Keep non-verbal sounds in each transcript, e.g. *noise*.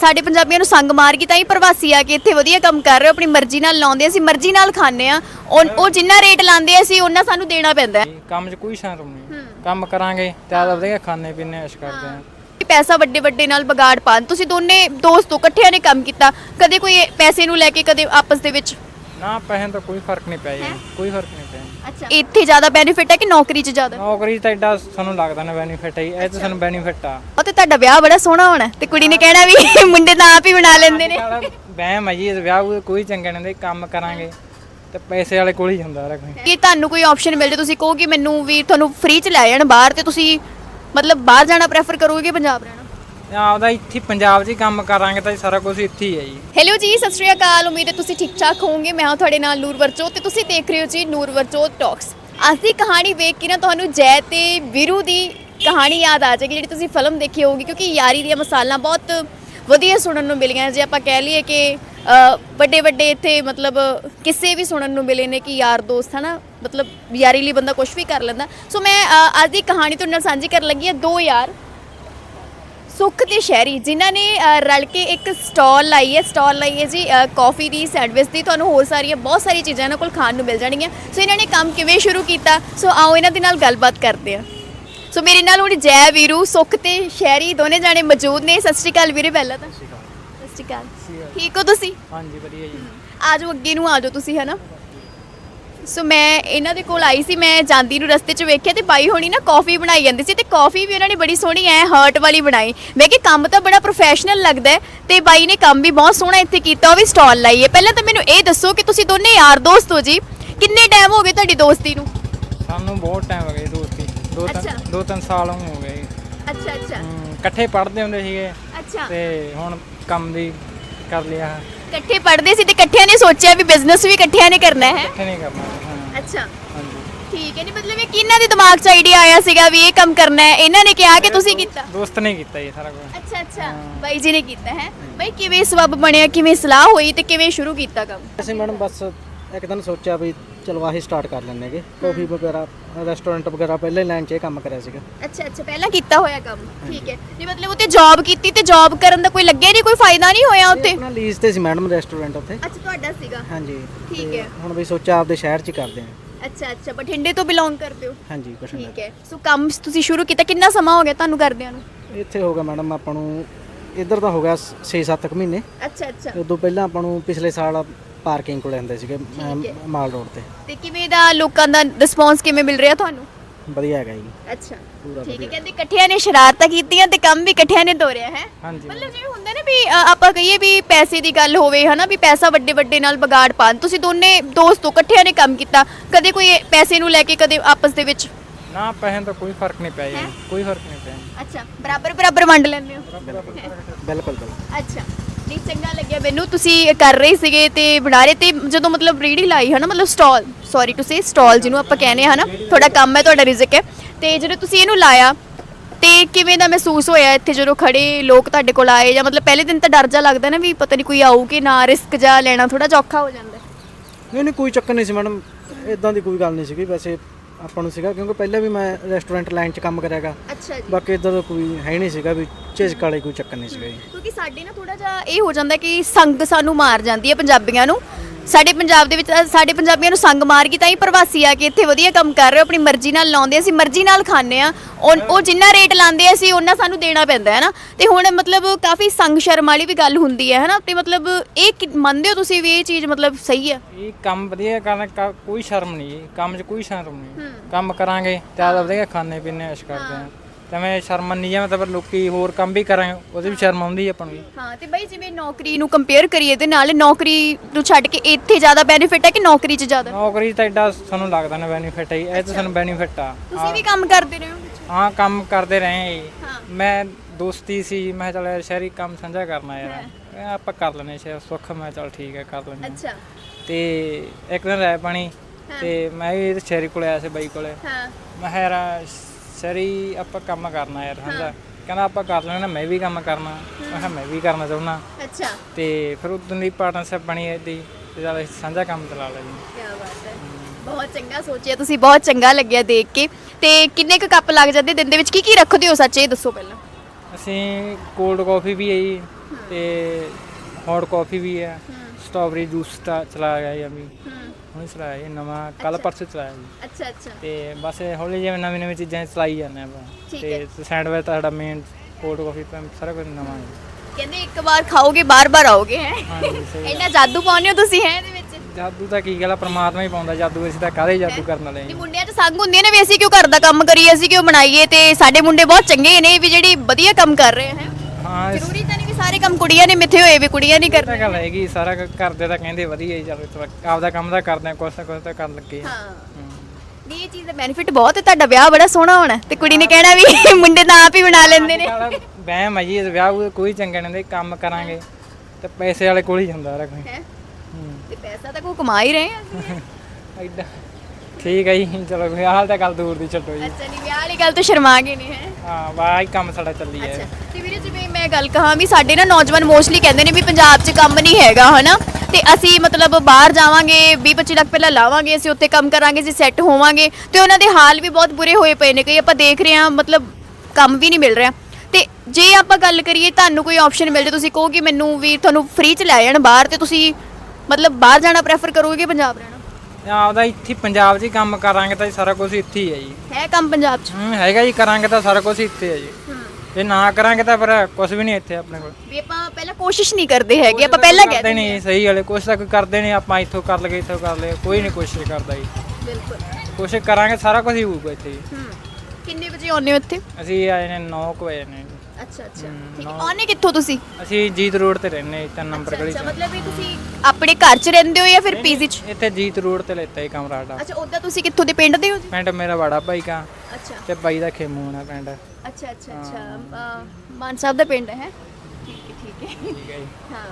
ਸਾਡੇ ਪੰਜਾਬੀਆਂ ਨੂੰ ਸੰਗ ਮਾਰ ਗਈ ਤਾਂ ਹੀ ਪ੍ਰਵਾਸੀ ਆ ਕੇ ਇੱਥੇ ਵਧੀਆ ਕੰਮ ਕਰ ਰਹੇ ਹੋ ਆਪਣੀ ਮਰਜ਼ੀ ਨਾਲ ਲਾਉਂਦੇ ਅਸੀਂ ਮਰਜ਼ੀ ਨਾਲ ਖਾਂਦੇ ਆ। ਉਹ ਜਿੰਨਾ ਰੇਟ ਲਾਉਂਦੇ ਆ ਅਸੀਂ ਉਹਨਾਂ ਸਾਨੂੰ ਦੇਣਾ ਪੈਂਦਾ ਕੰਮ 'ਚ ਕੋਈ ਸ਼ਰਮ ਨਹੀਂ। ਕੰਮ ਕਰਾਂਗੇ ਤੇ ਆਦਾ ਵਧੀਆ ਖਾਣੇ ਪੀਣੇ ਐਸ਼ ਕਰਦੇ ਆਂ ਪੈਸਾ ਵੱਡੇ ਵੱਡੇ ਨਾਲ ਬਗਾੜ ਪਾਣ ਤੁਸੀਂ ਦੋਨੇ ਦੋਸਤੋ ਇਕੱਠਿਆਂ ਨੇ ਕੰਮ ਕੀਤਾ। ਕਦੇ ਕੋਈ ਪੈਸੇ ਨੂੰ ਲੈ ਕੇ ਕਦੇ ਆਪਸ ਦੇ ਵਿੱਚ ਨਾ ਪੈਸੇ ਦਾ ਕੋਈ ਫ਼ਰਕ ਨਹੀਂ ਪਿਆ ਕੋਈ ਫ਼ਰਕ ਨਹੀਂ ਅੱਛਾ। ਇੱਥੇ ਜ਼ਿਆਦਾ ਬੈਨੀਫਿਟ ਹੈ ਕਿ ਨੌਕਰੀ 'ਚ ਜ਼ਿਆਦਾ? ਨੌਕਰੀ 'ਚ ਤਾਂ ਐਡਾ ਤੁਹਾਨੂੰ ਲੱਗਦਾ ਨਾ ਬੈਨੀਫਿਟ ਹੈ ਇਹ ਤਾਂ ਸਾਨੂੰ ਬੈਨੀਫਿਟ ਆ। ਉਹ ਤੇ ਤੁਹਾਡਾ ਵਿਆਹ ਬੜਾ ਸੋਹਣਾ ਹੋਣਾ ਤੇ ਕੁੜੀ ਨੇ ਕਹਿਣਾ ਵੀ *laughs* ਮੁੰਡੇ ਤਾਂ ਆਪ ਹੀ ਬਣਾ ਲੈਂਦੇ ਨੇ। ਵਹਿਮ ਹੈ ਜੀ ਇਸ ਵਿਆਹ ਵੂਹ ਕੋਈ ਚੰਗਾ ਨਹੀਂ ਹੁੰਦਾ ਜੀ, ਕੰਮ ਕਰਾਂਗੇ ਤੇ ਪੈਸੇ ਵਾਲੇ ਕੋਲ ਹੀ ਹੁੰਦਾ ਰੱਖ ਕਿ ਤੁਹਾਨੂੰ ਕੋਈ ਆਪਸ਼ਨ ਮਿਲ ਜੇ ਤੁਸੀਂ ਕਹੋ ਕਿ ਮੈਨੂੰ ਵੀ ਤੁਹਾਨੂੰ ਫ੍ਰੀ 'ਚ ਲੈ ਜਾਣ ਬਾਹਰ ਤੇ ਤੁਸੀਂ ਮਤਲਬ ਬਾਹਰ ਜਾਣਾ ਪ੍ਰੈਫਰ ਕਰੋਗੇ ਕਿ ਪੰਜਾਬ ਰਹਿਣਾ? ਆਪਦਾ ਇੱਥੇ ਪੰਜਾਬ 'ਚ ਹੀ ਕੰਮ ਕਰਾਂਗੇ ਤਾਂ ਜੀ ਸਾਰਾ ਕੁਝ ਇੱਥੇ ਹੀ ਹੈ ਜੀ। ਹੈਲੋ ਜੀ ਸਤਿ ਸ਼੍ਰੀ ਅਕਾਲ। ਉਮੀਦ ਹੈ ਤੁਸੀਂ ਠੀਕ ਠਾਕ ਹੋਵੋਗੇ। ਮੈਂ ਹਾਂ ਤੁਹਾਡੇ ਨਾਲ ਨੂਰ ਵਰਚੋਤ ਤੇ ਤੁਸੀਂ ਦੇਖ ਰਹੇ ਹੋ ਜੀ ਨੂਰ ਵਰਚੋਤ ਟਾਕਸ ਅੱਜ ਦੀ ਕਹਾਣੀ ਵੇਖ ਕੇ ਨਾ ਤੁਹਾਨੂੰ ਜੈ ਤੇ ਵੀਰੂ ਦੀ ਕਹਾਣੀ ਯਾਦ ਆ ਜਾਏਗੀ ਜਿਹੜੀ ਤੁਸੀਂ ਫਿਲਮ ਦੇਖੀ ਹੋਊਗੀ ਕਿਉਂਕਿ ਯਾਰੀ ਦੀਆਂ ਮਸਾਲਾਂ ਬਹੁਤ ਵਧੀਆ ਸੁਣਨ ਨੂੰ ਮਿਲੀਆਂ ਜੇ ਆਪਾਂ ਕਹਿ ਲਈਏ ਕਿ ਵੱਡੇ ਵੱਡੇ ਇੱਥੇ ਮਤਲਬ ਕਿਸੇ ਵੀ ਸੁਣਨ ਨੂੰ ਮਿਲੇ ਨੇ ਕਿ ਯਾਰ ਦੋਸਤ ਹਨਾ? ਮਤਲਬ ਯਾਰੀ ਲਈ ਬੰਦਾ ਕੁਝ ਵੀ ਕਰ ਲੈਂਦਾ। ਸੋ ਮੈਂ ਅ, ਅੱਜ ਦੀ ਕਹਾਣੀ ਤੁਹਾਡੇ ਨਾਲ ਸਾਂਝੀ ਕਰਨ ਲੱਗੀ ਹਾਂ। ਦੋ ਯਾਰ। ਸੁੱਖ ਤੇ ਸ਼ਹਿਰੀ ਜਿਨ੍ਹਾਂ ਨੇ ਅ, ਰਲ ਕੇ ਇੱਕ ਸਟਾਲ ਲਾਈ ਹੈ ਸਟਾਲ ਲਾਈ ਹੈ ਜੀ ਅ, ਕਾਫੀ ਦੀ ਸੈਂਡਵਿਚ ਦੀ ਤੁਹਾਨੂੰ ਹੋਰ ਸਾਰੀਆਂ ਬਹੁਤ ਸਾਰੀ ਚੀਜ਼ਾਂ ਇਹਨਾਂ ਕੋਲ ਖਾਣ ਨੂੰ ਮਿਲ ਜਾਣਗੀਆਂ। ਸੋ ਇਹਨਾਂ ਨੇ ਕੰਮ ਕਿਵੇਂ ਸ਼ੁਰੂ ਕੀਤਾ? ਸੋ ਆਓ ਇਹਨਾਂ ਦੇ ਨਾਲ ਗੱਲਬਾਤ ਕਰਦੇ ਹਾਂ। ਸੋ ਮੇਰੇ ਨਾਲ ਹੁਣ ਜੈ ਵੀਰੂ ਸੁੱਖ ਤੇ ਸ਼ਹਿਰੀ ਦੋਨੇ ਜਾਣੇ ਮੌਜੂਦ ਨੇ। ਸਤਿ ਸ਼੍ਰੀ ਅਕਾਲ ਵੀਰੇ ਪਹਿਲਾਂ ਤਾਂ। ਸਤਿ ਸ਼੍ਰੀ ਅਕਾਲ। ਠੀਕ ਹੋ ਤੁਸੀਂ? ਹਾਂਜੀ ਵਧੀਆ ਜੀ। ਆਜੋ ਅੱਗੇ ਨੂੰ ਆਜੋ ਤੁਸੀਂ ਹਨਾ? ਸੋ ਮੈਂ ਇਹਨਾਂ ਦੇ ਕੋਲ ਆਈ ਸੀ ਮੈਂ ਜਾਂਦੀ ਨੂੰ ਰਸਤੇ 'ਚ ਵੇਖਿਆ ਤੇ ਬਾਈ ਹੋਣੀ ਨਾ ਕਾਫੀ ਬਣਾਈ ਜਾਂਦੀ ਸੀ ਤੇ ਕਾਫੀ ਵੀ ਉਹਨਾਂ ਨੇ ਬੜੀ ਸੋਹਣੀ ਐ ਹਰਟ ਵਾਲੀ ਬਣਾਈ। ਮੈਂ ਕਿ ਕੰਮ ਤਾਂ ਬੜਾ ਪ੍ਰੋਫੈਸ਼ਨਲ ਲੱਗਦਾ ਹੈ ਤੇ ਬਾਈ ਨੇ ਕੰਮ ਵੀ ਬਹੁਤ ਸੋਹਣਾ ਇੱਥੇ ਕੀਤਾ ਉਹ ਵੀ ਸਟਾਲ ਲਾਈ ਹੈ। ਪਹਿਲਾਂ ਤਾਂ ਮੈਨੂੰ ਇਹ ਦੱਸੋ ਕਿ ਤੁਸੀਂ ਦੋਨੇ ਯਾਰ ਦੋਸਤ ਹੋ ਜੀ। ਕਿੰਨੇ ਟਾਈਮ ਹੋ ਗਏ ਤੁਹਾਡੀ ਦੋਸਤੀ ਨੂੰ? ਸਾਨੂੰ ਬਹੁਤ ਟਾਈਮ ਹੋ ਗਿਆ ਜੀ ਦੋਸਤੀ। ਦੋ ਅੱਛਾ। ਤਿੰਨ ਦੋ ਤਿੰਨ ਸਾਲ ਹੋ ਗਏ ਜੀ। ਅੱਛਾ ਅੱਛਾ। ਹਮ, ਇਕੱਠੇ ਪੜ੍ਹਦੇ ਹੁੰਦੇ ਸੀਗੇ ਅੱਛਾ। ਤੇ ਹੁਣ ਕੰਮ ਦੀ ਕਰ ਲਿਆ। ਇਕੱਠੇ ਪੜ੍ਹਦੇ ਸੀ ਤੇ ਇਕੱਠਿਆਂ ਨੇ ਸੋਚਿਆ ਵੀ ਬਿਜ਼ਨਸ ਵੀ ਇਕੱਠਿਆਂ ਨੇ ਕਰਨਾ ਹੈ। ਇਕੱਠੇ ਨਹੀਂ ਕਰਨਾ ਹਾਂ। ਅੱਛਾ। ਹਾਂਜੀ। ਠੀਕ ਹੈ ਨਹੀਂ ਮਤਲਬ ਇਹ ਕਿਹਨਾਂ ਦੇ ਦਿਮਾਗ 'ਚ ਆਈਡੀਆ ਆਇਆ ਸੀਗਾ ਵੀ ਇਹ ਕੰਮ ਕਰਨਾ ਹੈ? ਇਹਨਾਂ ਨੇ ਕਿਹਾ ਕਿ ਤੁਸੀਂ ਕੀਤਾ? ਦੋਸਤ ਨੇ ਕੀਤਾ ਜੀ ਸਾਰਾ ਕੁਝ ਅੱਛਾ ਅੱਛਾ। ਬਾਈ ਜੀ ਨੇ ਕੀਤਾ ਹੈ। ਬਾਈ ਕਿਵੇਂ ਸਬਬ ਬਣਿਆ? ਕਿਵੇਂ ਸਲਾਹ ਹੋਈ ਤੇ ਕਿਵੇਂ ਸ਼ੁਰੂ ਕੀਤਾ ਕੰਮ? ਅਸੀਂ ਮੈਡਮ ਬਸ ਇੱਕ ਦਿਨ ਸੋਚਿਆ ਵੀ ਚਲੋ ਆਹੀ ਸਟਾਰਟ ਕਰ ਲੈਂਦੇ ਹੈਗੇ। ਕਾਫੀ ਵਗੈਰਾ ਰੈਸਟੋਰੈਂਟ ਵਗੈਰਾ ਪਹਿਲੇ ਲਾਈਨ 'ਚ ਇਹ ਕੰਮ ਕਰਿਆ ਸੀਗਾ। ਅੱਛਾ ਅੱਛਾ ਪਹਿਲਾਂ ਕੀਤਾ ਹੋਇਆ ਕੰਮ। ਠੀਕ ਹੈ। ਨਹੀਂ ਮਤਲਬ ਉੱਤੇ ਜੌਬ ਕੀਤੀ ਤੇ ਜੌਬ ਕਰਨ ਦਾ ਕੋਈ ਲੱਗਿਆ ਨਹੀਂ ਕੋਈ ਫਾਇਦਾ ਨਹੀਂ ਹੋਇਆ ਉੱਤੇ ਆਪਣਾ ਲੀਜ਼ ਤੇ ਸੀ ਮੈਡਮ ਰੈਸਟੋਰੈਂਟ ਉੱਥੇ। ਅੱਛਾ ਤੁਹਾਡਾ ਸੀਗਾ। ਹਾਂਜੀ। ਠੀਕ ਤੇ ਹੈ। ਹੁਣ ਵੀ ਸੋਚਿਆ ਆਪਦੇ ਸ਼ਹਿਰ 'ਚ ਹੀ ਕਰਦੇ ਹਾਂ। ਅੱਛਾ ਅੱਛਾ ਬਠਿੰਡੇ ਤੋਂ ਬਿਲੋਂਗ ਕਰਦੇ ਹੋ? ਹਾਂਜੀ ਠੀਕ ਹੈ। ਸੋ ਕੰਮ ਤੁਸੀਂ ਸ਼ੁਰੂ ਕੀਤਾ ਕਿੰਨਾ ਸਮਾਂ ਹੋ ਗਿਆ ਤੁਹਾਨੂੰ ਕਰਦਿਆਂ ਨੂੰ? ਇੱਥੇ ਹੋ ਗਿਆ ਮੈਡਮ ਆਪਾਂ ਨੂੰ ਇੱਧਰ ਦਾ ਹੋ ਗਿਆ 6-7 ਮਹੀਨੇ। ਅੱਛਾ ਅੱਛਾ। ਉਦੋਂ ਪਹਿਲਾਂ ਆਪਾਂ ਨੂੰ ਪਿਛਲੇ ਸਾਲ ਪਾਰਕਿੰਗ ਕੋਲ ਹੁੰਦੇ ਸੀਗੇ ਅਮ, ਹੈ। ਮਾਲ ਰੋਡ ਤੇ। ਤੇ ਕਿਵੇਂ ਦਾ ਲੋਕਾਂ ਦਾ ਰਿਸਪੌਂਸ ਕਿਵੇਂ ਮਿਲ ਰਿਹਾ ਤੁਹਾਨੂੰ? ਵਧੀਆ ਹੈਗਾ ਜੀ। ਅੱਛਾ। ਪੂਰਾ ਠੀਕ ਹੈ ਕਹਿੰਦੇ ਇਕੱਠਿਆਂ ਨੇ ਸ਼ਰਾਰਤਾਂ ਕੀਤੀਆਂ ਤੇ ਕੰਮ ਵੀ ਇਕੱਠਿਆਂ ਨੇ ਤੋਰਿਆ ਹੈ? ਹਾਂਜੀ ਮਤਲਬ ਜਿਵੇਂ ਹੁੰਦਾ ਨਾ ਵੀ ਅ, ਆਪਾਂ ਕਹੀਏ ਵੀ ਪੈਸੇ ਦੀ ਗੱਲ ਹੋਵੇ ਹਨਾ ਵੀ ਪੈਸਾ ਵੱਡੇ ਵੱਡੇ ਨਾਲ ਬਗਾੜ ਪਾਣ ਤੁਸੀਂ ਦੋਨੇ ਦੋਸਤੋ ਇਕੱਠਿਆਂ ਨੇ ਕੰਮ ਕੀਤਾ। ਕਦੇ ਕੋਈ ਪੈਸੇ ਨੂੰ ਲੈ ਕੇ ਕਦੇ ਆਪਸ ਦੇ ਵਿੱਚ ਨਾ ਪੈਸੇ ਦਾ ਕੋਈ ਫ਼ਰਕ ਨਹੀਂ ਪਿਆ ਜੀ ਕੋਈ ਫ਼ਰਕ ਨਹੀਂ ਪਿਆ ਅੱਛਾ ਬਰਾਬਰ ਬਰਾਬਰ ਵੰਡ ਲੈਂਦੇ ਹੋ? ਬਿਲਕੁਲ ਬਿਲਕੁਲ। ਅੱਛਾ। ਨਹੀਂ ਚੰਗਾ ਲੱਗਿਆ ਮੈਨੂੰ। ਤੁਸੀਂ ਕਰ ਰਹੇ ਸੀਗੇ ਤੇ ਬਣਾ ਰਹੇ ਤੇ ਜਦੋਂ ਮਤਲਬ ਰੇੜੀ ਲਾਈ ਹਨਾ ਮਤਲਬ stall sorry to say stall ਜਿਹਨੂੰ ਆਪਾਂ ਕਹਿੰਦੇ ਆ ਹਨਾ ਤੁਹਾਡਾ ਕੰਮ ਹੈ ਤੁਹਾਡਾ ਰਿਜ਼ਕ ਹੈ। ਤੇ ਜਦੋਂ ਤੁਸੀਂ ਇਹਨੂੰ ਲਾਇਆ ਤੇ ਕਿਵੇਂ ਦਾ ਮਹਿਸੂਸ ਹੋਇਆ ਇੱਥੇ ਜਦੋਂ ਖੜੇ ਲੋਕ ਤੁਹਾਡੇ ਕੋਲ ਆਏ? ਜਾਂ ਮਤਲਬ ਪਹਿਲੇ ਦਿਨ ਤਾਂ ਡਰ ਜਾ ਲੱਗਦਾ ਨਾ ਵੀ ਪਤਾ ਨਹੀਂ ਕੋਈ ਆਊ ਕਿ ਨਾ ਰਿਸਕ ਜਾ ਲੈਣਾ ਥੋੜਾ ਜਿਹਾ ਔਖਾ ਹੋ ਜਾਂਦਾ। ਹੈ। ਨਹੀਂ ਨਹੀਂ ਕੋਈ ਚੱਕਰ ਨਹੀਂ ਸੀ ਮੈਡਮ। ਇਦਾਂ ਦੀ ਕੋਈ ਗੱਲ ਨਹੀਂ ਸੀਗੀ। ਵੈਸੇ ਆਪਾਂ ਨੂੰ ਸੀਗਾ ਕਿਉਂਕਿ ਪਹਿਲਾਂ ਵੀ ਮੈਂ ਰੈਸਟੋਰੈਂਟ ਲਾਈਨ 'ਚ ਕੰਮ ਕਰਿਆਗਾ ਅੱਛਾ ਜੀ। ਬਾਕੀ ਇਦਾਂ ਦਾ ਕੋਈ ਹੈ ਨਹੀਂ ਸੀਗਾ ਵੀ ਝਿਜਕ ਵਾਲੇ ਕੋਈ ਚੱਕਰ ਨਹੀਂ ਸੀਗਾ ਜੀ। ਕਿਉਂਕਿ ਸਾਡੇ ਨਾ ਥੋੜਾ ਜਿਹਾ ਇਹ ਹੋ ਜਾਂਦਾ ਕਿ ਸੰਗ ਸਾਨੂੰ ਮਾਰ ਜਾਂਦੀ ਹੈ ਪੰਜਾਬੀਆਂ ਨੂੰ। ਸਾਡੇ ਪੰਜਾਬ ਦੇ ਵਿੱਚ ਸਾਡੇ ਪੰਜਾਬੀਆਂ ਨੂੰ ਸੰਗ ਮਾਰ ਗਈ ਤਾਂ ਹੀ ਪ੍ਰਵਾਸੀ ਆ ਕੇ ਇੱਥੇ ਵਧੀਆ ਕੰਮ ਕਰ ਰਹੇ ਹੋ, ਆਪਣੀ ਮਰਜ਼ੀ ਨਾਲ ਲਾਉਂਦੇ ਅਸੀਂ ਮਰਜ਼ੀ ਨਾਲ ਖਾਂਦੇ ਆ। ਉਹ ਜਿੰਨਾ ਰੇਟ ਲਾਉਂਦੇ ਆ, ਅਸੀਂ ਉਹਨਾਂ ਸਾਨੂੰ ਦੇਣਾ ਪੈਂਦਾ ਹੈ ਨਾ? ਤੇ ਹੁਣ ਮਤਲਬ ਕਾਫੀ ਸੰਗ ਸ਼ਰਮ ਵਾਲੀ ਵੀ ਗੱਲ ਹੁੰਦੀ ਹੈ ਹਨਾ ਤੇ ਮਤਲਬ ਇਹ ਕਿ- ਮੰਨਦੇ ਹੋ ਤੁਸੀਂ ਵੀ ਇਹ ਚੀਜ਼ ਮਤਲਬ ਸਹੀ ਹੈ? ਇਹ ਕੰਮ ਵਧੀਆ ਕਰਨਾ ਕ- ਕੋਈ ਸ਼ਰਮ ਨਹੀਂ ਜੀ ਕੰਮ 'ਚ ਕੋਈ ਸ਼ਰਮ ਨਹੀਂ। ਕੰਮ ਕਰਾਂਗੇ ਤੇ ਵਧੀਆ ਖਾਣੇ ਪੀਣੇ ਐਸ਼ ਕਰਦੇ ਆਂ। ਮੈਂ ਸ਼ਰਮ ਨਹੀਂ ਜਾਂ ਮਤਲਬ ਲੋਕੀ ਹੋਰ ਕੰਮ ਵੀ ਕਰਾਂਗੇ ਉਹਦੇ ਵੀ ਸ਼ਰਮ ਆਉਂਦੀ ਆਪਾਂ ਨੂੰ ਹਾਂ ਤੇ ਬਈ ਜਿਵੇਂ ਨੌਕਰੀ ਨੂੰ ਕੰਪੇਅਰ ਕਰੀਏ ਤੇ ਨਾਲ ਨੌਕਰੀ ਨੂੰ ਛੱਡ ਕੇ ਇੱਥੇ ਜ਼ਿਆਦਾ ਬੈਨੀਫਿਟ ਹੈ ਕਿ ਨੌਕਰੀ 'ਚ ਜ਼ਿਆਦਾ? ਨੌਕਰੀ 'ਚ ਤਾਂ ਐਡਾ ਤੁਹਾਨੂੰ ਲੱਗਦਾ ਨਾ ਬੈਨੀਫਿਟ ਹੈ ਜੀ, ਇਹ ਤਾਂ ਸਾਨੂੰ ਬੈਨੀਫਿਟ ਆ। ਤੁਸੀਂ ਵੀ ਕੰਮ ਕਰਦੇ ਰਹੇ ਹੋ ਹਾਂ ਕੰਮ ਕਰਦੇ ਰਹੇ ਜੀ। ਹਾਂ। ਮੈਂ ਦੋਸਤੀ ਸੀ ਮੈਂ ਕਿਹਾ ਚੱਲ ਯਾਰ ਸ਼ਹਿਰੀ ਕੰਮ ਸਾਂਝਾ ਕਰਨਾ ਯਾਰ। ਆਪਾਂ ਕਰ ਲੈਨੇ ਸ਼ਹਿਰ ਸੁੱਖ ਮੈਂ ਕਿਹਾ ਚੱਲ ਠੀਕ ਹੈ ਕਰ ਲੈਨੇ ਅੱਛਾ। ਤੇ ਇੱਕ ਦਿਨ ਰਹਿ ਪਾਣੀ ਤੇ ਮੈਂ ਵੀ ਸ਼ਹਿਰੀ ਕੋਲੇ ਆਇਆ ਸੀ ਬਾਈ ਕੋਲੇ। ਹਾਂ। ਮੈਂ ਸ਼ਹਿਰੀ ਆਪਾਂ ਕੰਮ ਕਰਨਾ ਯਾਰ ਸਾਂਝਾ ਕਹਿੰਦਾ ਆਪਾਂ ਕਰ ਲੈਣਾ ਮੈਂ ਵੀ ਕੰਮ ਕਰਨਾ। ਮੈਂ ਕਿਹਾ ਮੈਂ ਵੀ ਕਰਨਾ ਚਾਹੁੰਦਾ। ਅੱਛਾ। ਤੇ ਫਿਰ ਉਦੋਂ ਦੀ ਪਾਰਟਨਰਸ਼ਿਪ ਬਣੀ ਇਹਦੀ ਤੇ ਅਸੀਂ ਸਾਂਝਾ ਕੰਮ ਚਲਾ ਲਿਆ ਜੀ। ਕੀ ਬਾਤ ਹੈ। ਬਹੁਤ ਚੰਗਾ ਸੋਚਿਆ ਤੁਸੀਂ ਬਹੁਤ ਚੰਗਾ ਲੱਗਿਆ ਦੇਖ ਕੇ। ਤੇ ਕਿੰਨੇ ਕੁ ਕੱਪ ਲੱਗ ਜਾਂਦੇ ਦਿਨ ਦੇ ਵਿੱਚ? ਕੀ ਕੀ ਰੱਖਦੇ ਹੋ ਸੱਚ ਇਹ ਦੱਸੋ ਪਹਿਲਾਂ। ਅਸੀਂ ਕੋਲਡ ਕਾਫੀ ਵੀ ਹੈ ਜੀ ਤੇ ਹੌਟ ਕਾਫੀ ਵੀ ਹੈ। ਸਟ੍ਰਾਬੇਰੀ ਜੂਸ ਤਾਂ ਚਲਾਇਆ ਗਿਆ ਜੀ ਹੁਣ ਚਲਾਇਆ ਜੀ ਨਵਾਂ ਕੱਲ ਪਰਸੋਂ ਚਲਾਇਆ ਜੀ। ਅੱਛਾ ਅੱਛਾ। ਤੇ ਬਸ ਹੌਲੀ ਜਿਵੇਂ ਨਵੀਂ ਨਵੀਂ ਚੀਜ਼ਾਂ ਚਲਾਈ ਜਾਂਦੇ ਆਪਾਂ। ਠੀਕ ਤੇ ਸੈਂਡਵਿਚ ਤਾਂ ਸਾਡਾ ਮੇਨ ਕੋਲਡ ਕਾਫੀ ਸਾਰਾ ਕੁਝ ਨਵਾਂ ਹੈ। ਕਹਿੰਦੇ ਇੱਕ ਵਾਰ ਖਾਓਗੇ ਬਾਰ-ਬਾਰ ਆਓਗੇ ਹੈ? ਹਾਂਜੀ ਸਹੀ ਇੰਨਾ ਜਾਦੂ ਪਾਉਂਦੇ ਹੋ ਤੁਸੀਂ ਹੈ ਇਹਦੇ ਵਿੱਚ? ਜਾਦੂ ਤਾਂ ਕੀ ਗੱਲ ਆ ਪ੍ਰਮਾਤਮਾ ਹੀ ਪਾਉਂਦਾ ਜਾਦੂ ਅਸੀਂ ਤਾਂ ਕਾਹਦੇ ਜਾਦੂ ਕਰਨ ਵਾਲੇ ਨਹੀਂ ਹਾਂ ਮੁੰਡਿਆਂ 'ਚ ਸੰਗ ਹੁੰਦੀ ਹੈ ਨਾ ਵੀ ਅਸੀਂ ਕਿਉਂ ਘਰ ਦਾ ਕੰਮ ਕਰੀਏ ਅਸੀਂ ਕਿਉਂ ਬਣਾਈਏ ਤੇ ਸਾਡੇ ਮੁੰਡੇ ਬਹੁਤ ਚੰਗੇ ਨੇ ਵੀ ਜਿਹੜੀ ਵਧੀਆ ਕੰਮ ਕਰ ਰਹੇ ਹੈ? ਹਾਂ ਜ਼ਰੂਰੀ ਤਾਂ ਸਾਰੇ ਕੰਮ ਕੁੜੀਆਂ ਨੇ ਮਿੱਥੇ ਹੋਏ ਵੀ ਕੁੜੀਆਂ ਨਹੀਂ ਤਾਂ ਕਰਦੀਆਂ ਗੱਲ ਹੈਗੀ ਸਾਰਾ ਕੁਝ ਕਰਦੇ ਤਾਂ ਕਹਿੰਦੇ ਵਧੀਆ ਹੀ ਚੱਲ ਆਪਦਾ ਕੰਮ ਤਾਂ ਕਰਦੇ ਆ ਕੁਛ ਨਾ ਕੁਛ ਤਾਂ ਕਰਨ ਲੱਗੇ ਆ। ਹਾਂ। ਨਹੀਂ ਇਹ ਚੀਜ਼ ਦਾ ਬੈਨੀਫਿਟ ਬਹੁਤ ਹੈ ਤੁਹਾਡਾ ਵਿਆਹ ਬੜਾ ਸੋਹਣਾ ਹੋਣਾ ਤੇ ਕੁੜੀ ਨੇ ਕਹਿਣਾ ਵੀ ਮੁੰਡੇ ਤਾਂ ਆਪ ਹੀ ਬਣਾ ਲੈਂਦੇ ਨੇ। ਕੱਲ੍ਹ ਵਹਿਮ ਹੈ ਜੀ ਇਸ ਵਿਆਹ ਵੂਹ ਕੋਈ ਚੰਗਾ ਨਹੀਂ ਹੁੰਦਾ ਕੰਮ ਕਰਾਂਗੇ ਤੇ ਪੈਸੇ ਵਾਲੇ ਕੋਲ ਹੀ ਜਾਂਦਾ ਸਾਰਾ ਕੋਈ ਹੈ? ਹੂੰ। ਤੇ ਪੈਸਾ ਤਾਂ ਕੋ ਕਮਾ ਹੀ ਰਹੇ ਆ। *laughs* ਐਦਾਂ ਠੀਕ ਹੈ ਜੀ ਚਲੋ ਵਿਆਹ ਤਾਂ ਗੱਲ ਦੂਰ ਦੀ ਛੱਡੋ ਜੀ। ਅੱਛਾ ਨਹੀਂ ਵਿਆਹ ਵਾਲੀ ਗੱਲ ਤੋਂ ਸ਼ਰਮਾ ਗਏ ਨੇ ਹੈ? ਹਾਂ ਵਾਹ ਹੀ ਕੰਮ ਸਾਡਾ ਚੱਲੀ ਅੱਛਾ ਹੈ ਤੇ ਵੀਰੇ ਜਿਵੇਂ ਮੈਂ ਗੱਲ ਕਹਾਂ ਵੀ ਸਾਡੇ ਨਾ ਨੌਜਵਾਨ ਮੋਸਟਲੀ ਕਹਿੰਦੇ ਨੇ ਵੀ ਪੰਜਾਬ 'ਚ ਕੰਮ ਨਹੀਂ ਹੈਗਾ ਹਨਾ? ਤੇ ਅਸੀਂ ਮਤਲਬ ਬਾਹਰ ਜਾਵਾਂਗੇ 20 25 ਲੱਖ ਪਹਿਲਾਂ ਲਾਵਾਂਗੇ ਅਸੀਂ ਉੱਥੇ ਕੰਮ ਕਰਾਂਗੇ ਅਸੀਂ ਸੈੱਟ ਹੋਵਾਂਗੇ। ਤੇ ਉਹਨਾਂ ਦੇ ਹਾਲ ਵੀ ਬਹੁਤ ਬੁਰੇ ਹੋਏ ਪਏ ਨੇ ਕਈ ਆਪਾਂ ਦੇਖ ਰਹੇ ਹਾਂ ਮਤਲਬ ਕੰਮ ਵੀ ਨਹੀਂ ਮਿਲ ਰਿਹਾ। ਤੇ ਜੇ ਆਪਾਂ ਗੱਲ ਕਰੀਏ ਤੁਹਾਨੂੰ ਕੋਈ ਆਪਸ਼ਨ ਮਿਲ ਜੇ ਤੁਸੀਂ ਕਹੋ ਕਿ ਮੈਨੂੰ ਵੀ ਤੁਹਾਨੂੰ ਫ੍ਰੀ 'ਚ ਲੈ ਜਾਣ ਬਾਹਰ ਤੇ ਤੁਸੀਂ ਮਤਲਬ ਬਾਹਰ ਜਾਣਾ ਪ੍ਰੈਫਰ ਕਰੋਗੇ ਕਿ ਪੰਜਾਬ ਰਹਿਣਾ? ਆਪਦਾ ਇੱਥੇ ਪੰਜਾਬ 'ਚ ਹੀ ਕੰਮ ਕਰਾਂਗੇ ਤਾਂ ਜੀ ਸਾਰਾ ਕੁਝ ਇੱਥੇ ਹੀ ਹੈ ਜੀ। ਹੈ ਕੰਮ ਪੰਜਾਬ 'ਚ? ਹੂੰ ਹੈਗਾ ਜੀ ਕਰਾਂਗੇ ਤਾਂ ਸਾਰਾ ਕੁਝ ਇੱਥੇ ਹੈ ਜੀ। ਜੇ ਨਾ ਕਰਾਂਗੇ ਤਾਂ ਫਿਰ ਕੁਝ ਵੀ ਨਹੀਂ ਇੱਥੇ ਆਪਣੇ ਕੋਲ। ਵੀ ਆਪਾਂ ਪਹਿਲਾਂ ਕੋਸ਼ਿਸ਼ ਨਹੀਂ ਕਰਦੇ ਹੈਗੇ ਆਪਾਂ ਪਹਿਲਾਂ ਕਹਿ ਕਰਦੇ ਨਹੀਂ ਸਹੀ ਵਾਲੇ ਕੁਛ ਤਾਂ ਕੋਈ ਕਰਦੇ ਨਹੀਂ ਆਪਾਂ ਇੱਥੋਂ ਕਰ ਲਗੇ ਇੱਥੋਂ ਕਰ ਲਏ ਕੋਈ ਨਹੀਂ ਕੋਸ਼ਿਸ਼ ਕਰਦਾ ਜੀ। ਬਿਲਕੁਲ। ਕੋਸ਼ਿਸ਼ ਕਰਾਂਗੇ ਸਾਰਾ ਕੁਝ ਹੀ ਹੋਊਗਾ ਇੱਥੇ। ਜੀ ਹੂੰ। ਕਿੰਨੇ ਵਜੇ ਆਉਂਦੇ ਹੋ ਇੱਥੇ? ਅਸੀਂ ਆਏ ਨੇ 9 ਵਜੇ ਨੇ। ਅੱਛਾ ਅੱਛਾ। ਠੀਕ ਹੈ ਕਿੱਥੋਂ ਤੁਸੀਂ? ਅਸੀਂ ਜੀਤ ਰੋਡ ਤੇ ਰਹਿੰਦੇ ਤਿੰਨ ਨੰਬਰ ਗਲੀ ਅੱਛਾ 'ਚ। ਮਤਲਬ ਵੀ ਤੁਸੀਂ ਆਪਣੇ ਘਰ 'ਚ ਰਹਿੰਦੇ ਹੋ ਜਾਂ ਫਿਰ ਪੀਜੀ 'ਚ? ਇੱਥੇ ਜੀਤ ਰੋਡ ਤੇ ਲੈਤਾ ਹੀ ਕਮਰਾ ਸਾਡਾ ਅੱਛਾ ਉਦਾਂ ਤੁਸੀਂ ਕਿੱਥੋਂ ਦੇ ਪਿੰਡ ਦੇ ਹੋ ਜੀ? ਪਿੰਡ ਮੇਰਾ ਵਾੜਾ ਭਾਈ ਕਾ। ਅੱਛਾ। ਤੇ ਬਾਈ ਦਾ ਖੇਮੂ ਨਾ ਪਿੰਡ। ਅੱਛਾ ਅੱਛਾ ਅੱਛਾ। ਮਾਨ ਸਾਹਿਬ ਦਾ ਪਿੰਡ ਹੈ। ਠੀਕ ਹੈ ਠੀਕ ਹੈ। ਠੀਕ ਹੈ ਜੀ। ਹਾਂ।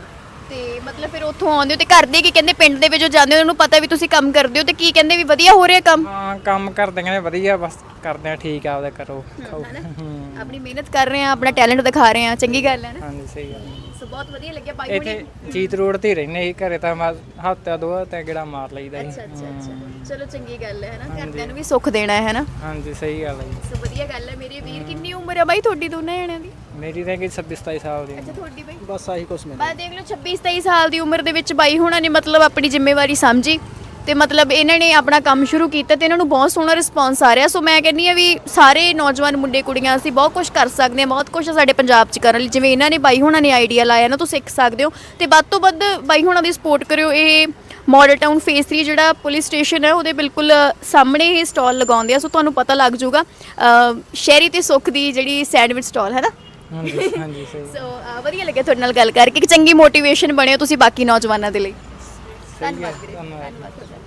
ਤੇ ਮਤਲਬ ਫਿਰ ਉੱਥੋਂ ਆਉਂਦੇ ਹੋ ਤੇ ਘਰ ਦੇ ਕੀ ਕਹਿੰਦੇ ਪਿੰਡ ਦੇ ਵਿੱਚ ਜੋ ਜਾਂਦੇ ਹੋ ਉਹਨੂੰ ਪਤਾ ਵੀ ਤੁਸੀਂ ਕੰਮ ਕਰਦੇ ਹੋ ਤੇ ਕੀ ਕਹਿੰਦੇ ਵੀ ਵਧੀਆ ਹੋ ਰਿਹਾ ਕੰਮ? ਹਾਂ ਕੰਮ ਕਰਦੇ ਕਹਿੰਦੇ ਵਧੀਆ ਬਸ ਕਰਦੇ ਆ ਠੀਕ ਆ ਆਪਦਾ ਕਰੋ ਖਾਓ। ਹੂੰ ਆਪਣੀ ਮਿਹਨਤ ਕਰ ਰਹੇ ਆ ਆਪਣਾ ਟੈਲੈਂਟ ਦਿਖਾ ਰਹੇ ਆ ਚੰਗੀ ਗੱਲ ਹੈ ਨਾ? ਹਾਂਜੀ ਸਹੀ ਗੱਲ ਹੈ। ਸੋ ਬਹੁਤ ਵਧੀਆ ਲੱਗਿਆ ਭਾਈ ਇੱਥੇ ਹੁਣੇ। ਜੀਤ ਰੋਡ ਤੇ ਹੀ ਰਹਿੰਦੇ ਸੀ ਘਰੇ ਤਾਂ ਮੈਂ ਹਫਤਾ ਦੋ ਹਫ਼ਤੇ ਗੇੜਾ ਮਾਰ ਲਈਦਾ ਅੱਛਾ ਸੀ ਅੱਛਾ। ਅੱਛਾ ਚਲੋ ਚੰਗੀ ਗੱਲ ਹੈ ਨਾ? ਘਰਦਿਆਂ ਨੂੰ ਵੀ ਸੁੱਖ ਦੇਣਾ ਹੈ ਨਾ? ਹਾਂਜੀ ਸਹੀ ਗੱਲ ਹੈ ਜੀ। ਸੋ ਵਧੀਆ ਗੱਲ ਹੈ। ਮੇਰੇ ਵੀਰ ਕਿੰਨੀ ਉਮਰ ਹੈ ਬਾਈ ਤੁਹਾਡੀ ਦੋਨਾਂ ਜਣਿਆਂ ਦੀ? ਮੇਰੀ ਤਾਂ ਕਿ 26 27 ਸਾਲ ਦੀ। ਅੱਛਾ ਤੁਹਾਡੀ ਬਾਈ? ਬਸ ਆਹੀ ਕੁਛ ਮੈਨੂੰ। ਬਸ ਦੇਖ ਲਓ 26 27 ਸਾਲ ਦੀ ਉਮਰ ਦੇ ਵਿੱਚ ਬਾਈ ਹੁਣਾਂ ਨੇ ਮਤਲਬ ਆਪਣੀ ਜ਼ਿੰਮੇਵਾਰੀ ਸਮਝੀ। ਤੇ ਮਤਲਬ ਇਹਨਾਂ ਨੇ ਆਪਣਾ ਕੰਮ ਸ਼ੁਰੂ ਕੀਤਾ ਤੇ ਇਹਨਾਂ ਨੂੰ ਬਹੁਤ ਸੋਹਣਾ ਰਿਸਪੌਂਸ ਆ ਰਿਹਾ। ਸੋ ਮੈਂ ਕਹਿੰਨੀ ਆ ਵੀ ਸਾਰੇ ਨੌਜਵਾਨ ਮੁੰਡੇ ਕੁੜੀਆਂ ਅਸੀਂ ਬਹੁਤ ਕੁਝ ਕਰ ਸਕਦੇ ਹਾਂ ਬਹੁਤ ਕੁਝ ਸਾਡੇ ਪੰਜਾਬ 'ਚ ਕਰਨ ਲਈ। ਜਿਵੇਂ ਇਹਨਾਂ ਨੇ ਬਾਈ ਹੁਣਾਂ ਨੇ ਆਈਡੀਆ ਲਾਇਆ ਨਾ ਤੁਸੀਂ ਸਿੱਖ ਸਕਦੇ ਹੋ। ਤੇ ਵੱਧ ਤੋਂ ਵੱਧ ਬਾਈ ਹੁਣਾਂ ਦੀ ਸਪੋਰਟ ਕਰਿਓ। ਇਹ ਮਾਡਲ ਟਾਊਨ ਫੇਸ 3 ਜਿਹੜਾ ਪੁਲਿਸ ਸਟੇਸ਼ਨ ਹੈ ਉਹਦੇ ਬਿਲਕੁਲ ਸਾਹਮਣੇ ਹੀ ਸਟਾਲ ਲਗਾਉਂਦੇ ਆ। ਸੋ ਤੁਹਾਨੂੰ ਪਤਾ ਲੱਗ ਜਾਊਗਾ ਸ਼ਹਿਰੀ ਤੇ ਸੁੱਖ ਦੀ ਜਿਹੜੀ ਸੈਂਡਵਿਚ ਸਟਾਲ ਹੈ ਨਾ? ਹਾਂਜੀ ਹਾਂਜੀ ਸਹੀ। *laughs* ਸੋ ਅਹ ਵਧੀਆ ਲੱਗਿਆ ਤੁਹਾਡੇ ਨਾਲ ਗੱਲ ਕਰਕੇ। ਕਿ ਚੰਗੀ ਮੋਟੀਵੇਸ਼ਨ ਬਣਿਓ ਤੁਸੀਂ ਬਾਕੀ ਨੌਜਵਾਨਾਂ ਦੇ ਲਈ। ਧੰਨਵਾਦ। ਵੀਰੇ ਧੰਨਵਾਦ।